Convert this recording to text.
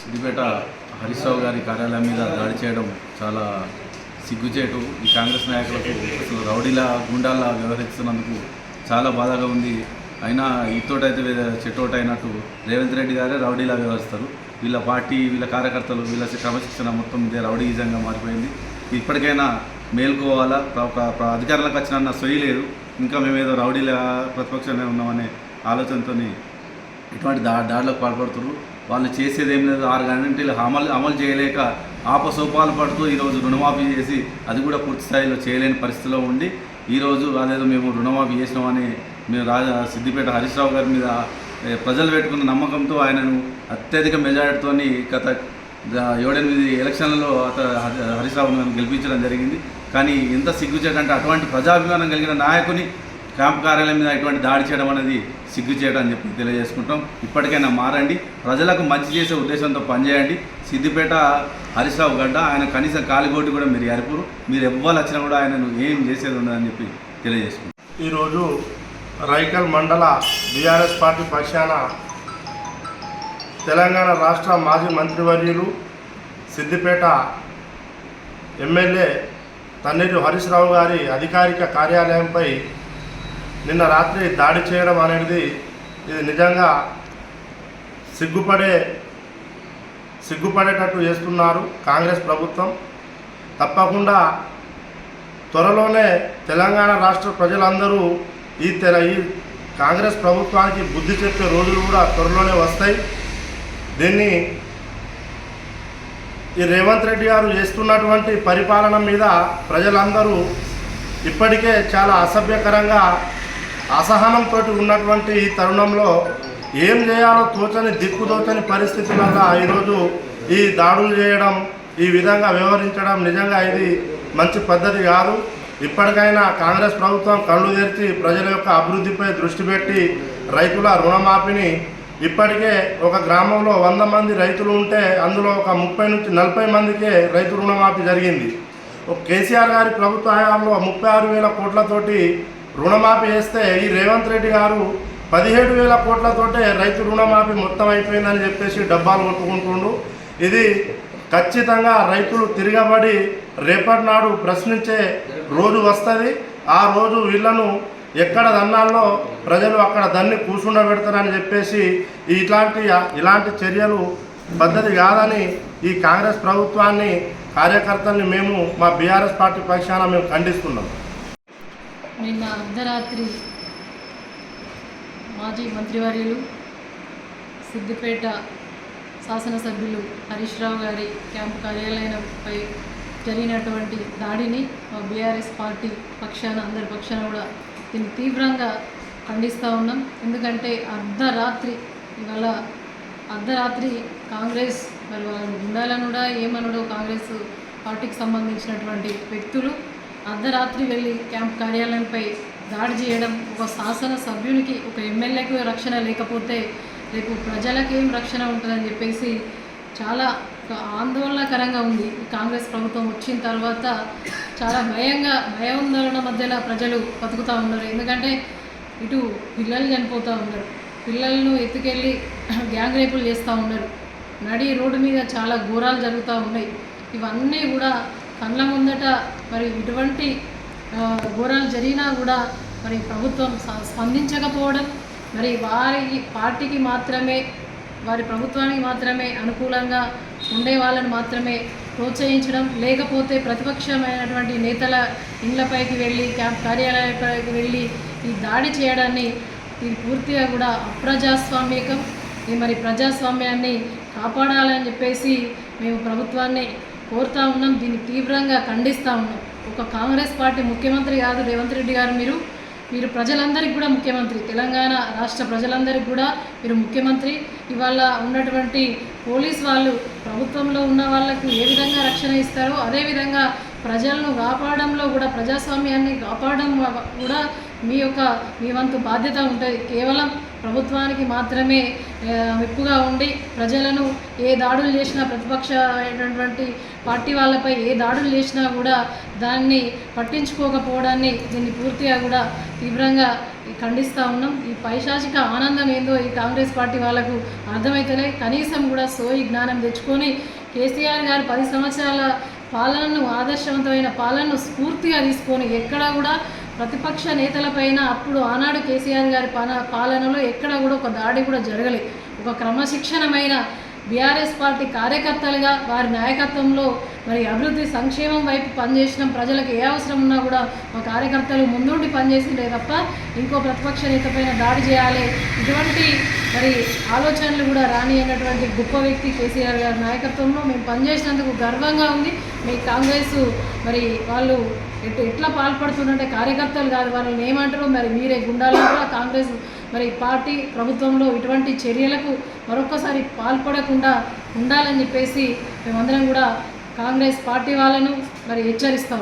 సిద్దిపేట హరీశ్రావు గారి కార్యాలయం మీద దాడి చేయడం చాలా సిగ్గుచేటు. ఈ కాంగ్రెస్ నాయకులకు అసలు రౌడీలా గుండాలా వ్యవహరిస్తున్నందుకు చాలా బాధగా ఉంది. అయినా ఇతోటైతే చెట్టోట అయినట్టు రేవంత్ రెడ్డి గారే రౌడీలా వ్యవహరిస్తారు. వీళ్ళ పార్టీ వీళ్ళ కార్యకర్తలు వీళ్ళ క్రమశిక్షణ మొత్తం ఇదే రౌడీజంగా మారిపోయింది. ఇప్పటికైనా మేల్కోవాలా? ప్ర- ఒక అధికారులకు వచ్చిన సొయ్యి లేదు. ఇంకా మేమేదో రౌడీలా ప్రతిపక్షంగా ఉన్నామనే ఆలోచనతోని ఇటువంటి దా దాడులకు పాల్పడుతున్నారు వాళ్ళు చేసేది ఏం లేదు. ఆరు గంటలు అమలు అమలు చేయలేక ఆపసోపాలు పడుతూ ఈరోజు రుణమాఫీ చేసి అది కూడా పూర్తి స్థాయిలో చేయలేని పరిస్థితిలో ఉండి ఈరోజు అదేదో మేము రుణమాఫీ చేసినామని మేము రాజా సిద్దిపేట హరీష్ రావు గారి మీద ప్రజలు పెట్టుకున్న నమ్మకంతో ఆయనను అత్యధిక మెజారిటీతో గత ఏడెనిమిది ఎలక్షన్లలో అత హరీశ్రావు హరీష్ రావు గారిని గెలిపించడం జరిగింది. కానీ ఎంత సిగ్గుచేటంటే అటువంటి ప్రజాభిమానం కలిగిన నాయకుని క్యాంప్ కార్యాలయం మీద ఇటువంటి దాడి చేయడం అనేది సిగ్గు చేయడం అని చెప్పి తెలియజేసుకుంటాం. ఇప్పటికైనా మారండి. ప్రజలకు మంచి చేసే ఉద్దేశంతో పనిచేయండి. సిద్దిపేట హరీశ్రావు గడ్డ ఆయన కనీసం కాలిగోటి కూడా మీరు ఎరుపురు మీరు ఎవ్వరు వచ్చినా కూడా ఆయనను ఏం చేసేది ఉండదని చెప్పి తెలియజేసుకుంటాం. ఈరోజు రైకల్ మండల బీఆర్ఎస్ పార్టీ పక్షాన తెలంగాణ రాష్ట్ర మాజీ మంత్రివర్యులు సిద్దిపేట ఎమ్మెల్యే తన్నీరు హరీష్ రావు గారి అధికారిక కార్యాలయంపై నిన్న రాత్రి దాడి చేయడం అనేది ఇది నిజంగా సిగ్గుపడే సిగ్గుపడేటట్టు చేస్తున్నారు కాంగ్రెస్ ప్రభుత్వం. తప్పకుండా త్వరలోనే తెలంగాణ రాష్ట్ర ప్రజలందరూ ఈ తెల ఈ కాంగ్రెస్ ప్రభుత్వానికి బుద్ధి చెప్పే రోజులు కూడా త్వరలోనే వస్తాయి. దీన్ని ఈ రేవంత్ రెడ్డి గారు చేస్తున్నటువంటి పరిపాలన మీద ప్రజలందరూ ఇప్పటికే చాలా అసభ్యకరంగా అసహనంతో ఉన్నటువంటి ఈ తరుణంలో ఏం చేయాలో తోచని దిక్కుదోచని పరిస్థితులలో ఈరోజు ఈ దాడులు చేయడం ఈ విధంగా వ్యవహరించడం నిజంగా ఇది మంచి పద్ధతి కాదు. ఇప్పటికైనా కాంగ్రెస్ ప్రభుత్వం కళ్ళు తెరిచి ప్రజల యొక్క అభివృద్ధిపై దృష్టి పెట్టి రైతుల రుణమాఫీని ఇప్పటికే ఒక గ్రామంలో వంద మంది రైతులు ఉంటే అందులో ఒక ముప్పై నుంచి నలభై మందికే రైతు రుణమాఫీ జరిగింది. కేసీఆర్ గారి ప్రభుత్వ హయాంలో ముప్పై ఆరు వేల కోట్లతోటి రుణమాఫీ చేస్తే ఈ రేవంత్ రెడ్డి గారు పదిహేడు వేల కోట్లతోటే రైతు రుణమాఫీ మొత్తం అయిపోయిందని చెప్పేసి డబ్బాలు కొట్టుకుంటుండు. ఇది ఖచ్చితంగా రైతులు తిరగబడి రేపటి నాడు ప్రశ్నించే రోజు వస్తుంది. ఆ రోజు వీళ్ళను ఎక్కడ దన్నాల్లో ప్రజలు అక్కడ దన్ని కూర్చుండబెడతారని చెప్పేసి ఇట్లాంటి ఇలాంటి చర్యలు పద్ధతి కాదని ఈ కాంగ్రెస్ ప్రభుత్వాన్ని కార్యకర్తల్ని మేము మా బీఆర్ఎస్ పార్టీ పక్షాన మేము ఖండిస్తున్నాం. నిన్న అర్ధరాత్రి మాజీ మంత్రివర్యులు సిద్దిపేట శాసనసభ్యులు హరీష్ రావు గారి క్యాంపు కార్యాలయంపై జరిగినటువంటి దాడిని మా బీఆర్ఎస్ పార్టీ పక్షాన అందరి పక్షాన కూడా దీన్ని తీవ్రంగా ఖండిస్తూ ఉన్నాం. ఎందుకంటే అర్ధరాత్రి ఇవాళ అర్ధరాత్రి కాంగ్రెస్ మరి వాళ్ళు ఉండాలనుడా కూడా కాంగ్రెస్ పార్టీకి సంబంధించినటువంటి వ్యక్తులు అర్ధరాత్రి వెళ్ళి క్యాంప్ కార్యాలయంపై దాడి చేయడం ఒక శాసన సభ్యునికి ఒక ఎమ్మెల్యేకు రక్షణ లేకపోతే రేపు ప్రజలకు ఏం రక్షణ ఉంటుందని చెప్పేసి చాలా ఆందోళనకరంగా ఉంది. కాంగ్రెస్ ప్రభుత్వం వచ్చిన తర్వాత చాలా భయంగా భయాందోళన మధ్యలో ప్రజలు బతుకుతూ ఉన్నారు. ఎందుకంటే ఇటు పిల్లలు చనిపోతూ ఉన్నారు. పిల్లలను ఎత్తుకెళ్ళి గ్యాంగ్ రేపులు చేస్తూ ఉన్నారు. నడి రోడ్డు మీద చాలా ఘోరాలు జరుగుతూ ఉన్నాయి. ఇవన్నీ కూడా కళ్ళ ముందట మరి ఇటువంటి ఘోరాలు జరిగినా కూడా మరి ప్రభుత్వం స్పందించకపోవడం మరి వారి పార్టీకి మాత్రమే వారి ప్రభుత్వానికి మాత్రమే అనుకూలంగా ఉండే వాళ్ళని మాత్రమే ప్రోత్సహించడం లేకపోతే ప్రతిపక్షమైనటువంటి నేతల ఇళ్ళపైకి వెళ్ళి క్యాంప్ కార్యాలయాలపైకి వెళ్ళి ఈ దాడి చేయడాన్ని ఇది పూర్తిగా కూడా అప్రజాస్వామికం ఈ మరి ప్రజాస్వామ్యాన్ని కాపాడాలని చెప్పేసి మేము ప్రభుత్వాన్ని కోరుతా ఉన్నాం దీన్ని తీవ్రంగా ఖండిస్తూ ఉన్నాం. ఒక కాంగ్రెస్ పార్టీ ముఖ్యమంత్రి కాదు రేవంత్ రెడ్డి గారు మీరు. మీరు ప్రజలందరికీ కూడా ముఖ్యమంత్రి. తెలంగాణ రాష్ట్ర ప్రజలందరికీ కూడా మీరు ముఖ్యమంత్రి. ఇవాళ ఉన్నటువంటి పోలీస్ వాళ్ళు ప్రభుత్వంలో ఉన్న వాళ్ళకు ఏ విధంగా రక్షణ ఇస్తారో అదేవిధంగా ప్రజలను కాపాడంలో కూడా ప్రజాస్వామ్యాన్ని కాపాడడం కూడా మీ యొక్క మీ వంతు బాధ్యత ఉంటుంది. కేవలం ప్రభుత్వానికి మాత్రమే ఆ, మెప్పుగా ఉండి ప్రజలను ఏ దాడులు చేసినా ప్రతిపక్ష అయినటువంటి పార్టీ వాళ్ళపై ఏ దాడులు చేసినా కూడా దాన్ని పట్టించుకోకపోవడాన్ని దీన్ని పూర్తిగా కూడా తీవ్రంగా ఖండిస్తూ ఉన్నాం. ఈ పైశాచిక ఆనందం ఏందో ఈ కాంగ్రెస్ పార్టీ వాళ్ళకు అర్థమైతేనే కనీసం కూడా సోయి జ్ఞానం తెచ్చుకొని కేసీఆర్ గారు పది సంవత్సరాల పాలనను ఆదర్శవంతమైన పాలనను స్ఫూర్తిగా తీసుకొని ఎక్కడా కూడా ప్రతిపక్ష నేతలపైన అప్పుడు ఆనాడు కేసీఆర్ గారి పాలనలో ఎక్కడ కూడా ఒక దాడి కూడా జరగలేదు. ఒక క్రమశిక్షణమైన బీఆర్ఎస్ పార్టీ కార్యకర్తలుగా వారి నాయకత్వంలో మరి అభివృద్ధి సంక్షేమం వైపు పనిచేసిన ప్రజలకు ఏ అవసరం ఉన్నా కూడా మా కార్యకర్తలు ముందుండి పనిచేసిండే తప్ప ఇంకో ప్రతిపక్ష నేత పైన దాడి చేయాలి. ఇటువంటి మరి ఆలోచనలు కూడా రాని అన్నటువంటి గొప్ప వ్యక్తి కేసీఆర్ గారి నాయకత్వంలో మేము పనిచేసినందుకు గర్వంగా ఉంది. మీ కాంగ్రెస్ మరి వాళ్ళు ఎట్ ఎట్లా పాల్పడుతుందంటే కార్యకర్తలు కాదు వాళ్ళని ఏమంటారు? మరి మీరే గుండాలు కూడా కాంగ్రెస్ మరి పార్టీ ప్రభుత్వంలో ఇటువంటి చర్యలకు మరొకసారి పాల్పడకుండా ఉండాలని చెప్పేసి మేమందరం కూడా కాంగ్రెస్ పార్టీ వాళ్ళను మరి హెచ్చరిస్తాం.